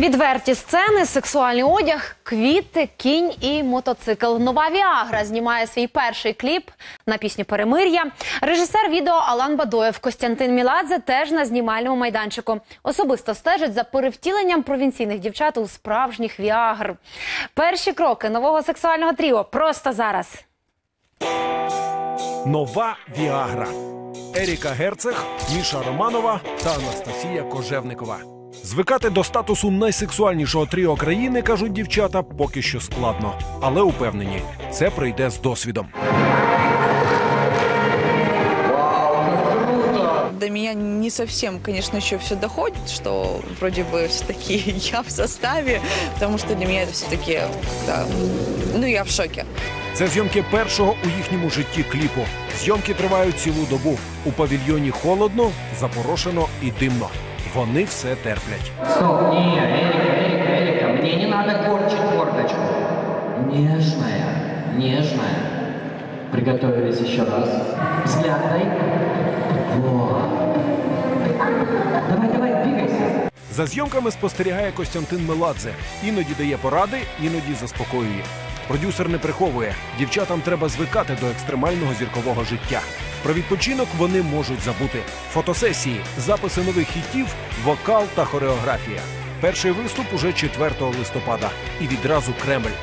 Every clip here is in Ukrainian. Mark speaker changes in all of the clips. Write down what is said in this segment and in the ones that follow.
Speaker 1: Відверті сцени, сексуальний одяг, квіти, кінь і мотоцикл. Нова Віагра знімає свій перший кліп на пісню Перемир'я. Режисер відео Алан Бадоєв Костянтин Міладзе теж на знімальному майданчику. Особисто стежить за перевтіленням провінційних дівчат у справжніх Віагр. Перші кроки нового сексуального тріо просто зараз.
Speaker 2: Нова Віагра. Еріка Герцег, Міша Романова та Анастасія Кожевникова. Звикати до статусу найсексуальнішого тріо країни, кажуть дівчата, поки що складно. Але упевнені, це прийде з досвідом.
Speaker 3: До меня не совсем, конечно, еще все доходит, что вроде бы все-таки я в составе, потому что для меня это все-таки, да, ну, я в шоке.
Speaker 2: Це зйомки першого у їхньому житті кліпу. Зйомки тривають цілу добу. У павільйоні холодно, запорошено і димно. Вони все терплять.
Speaker 4: Стоп, не, Эрика, Эрика, Эрика, мне не надо корчить мордочку. Нежная, нежная. Приготовились еще раз. Взгляд дай. Вот. Давай, давай, двигайся.
Speaker 2: За зйомками спостерігає Костянтин Меладзе. Іноді дає поради, іноді заспокоює. Продюсер не приховує. Дівчатам треба звикати до екстремального зіркового життя. Про відпочинок вони можуть забути. Фотосесії, записи нових хітів, вокал та хореографія. Перший виступ уже 4 листопада. І відразу Кремль.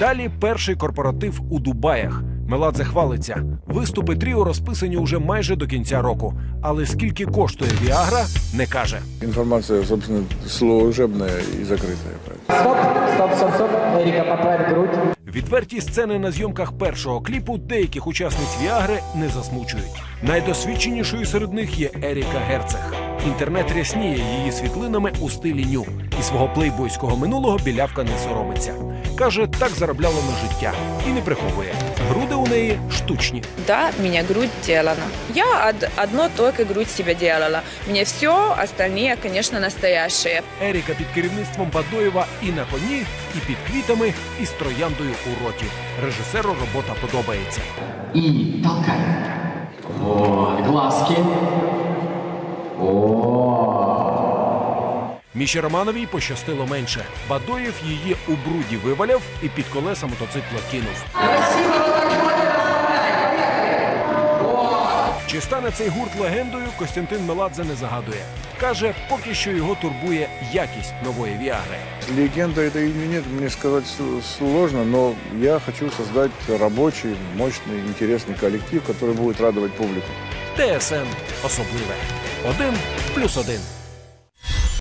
Speaker 2: Далі перший корпоратив у Дубаях. Меладзе хвалиться. Виступи тріо розписані уже майже до кінця року. Але скільки коштує Віагра, не каже.
Speaker 5: Информация, собственно, служебная и закрытая. поэтому.
Speaker 4: Стоп, стоп, стоп, стоп. Эрика, поправь грудь.
Speaker 2: Відверті сцени на зйомках першого кліпу деяких учасниць Віагри не засмучують. Найдосвідченішою серед них є Еріка Герцег. Інтернет рясніє її світлинами у стилі ню. І свого плейбойського минулого білявка не соромиться. Каже, так заробляла на життя і не приховує. Груди у неї штучні.
Speaker 3: Да, меня грудь делана. Я од- одно только грудь себе делала. Мне все, остальные, конечно, настоящие.
Speaker 2: Еріка під керівництвом Бадоєва і на коні, і під квітами, і з трояндою у роті. Режисеру робота подобається.
Speaker 4: И толкай. Вот, глазки. О,
Speaker 2: Міші Романовій пощастило менше. Бадоєв її у бруді виваляв і під колеса мотоцикла кинув. Чи стане цей гурт легендою, Костянтин Меладзе не загадує. Каже, поки що його турбує якість нової віагри.
Speaker 5: Легенда это или нет, мне сказать с- сложно, но я хочу создать рабочий, мощный, интересный коллектив, который будет радовать публику.
Speaker 2: ТСН особливе. Один плюс один.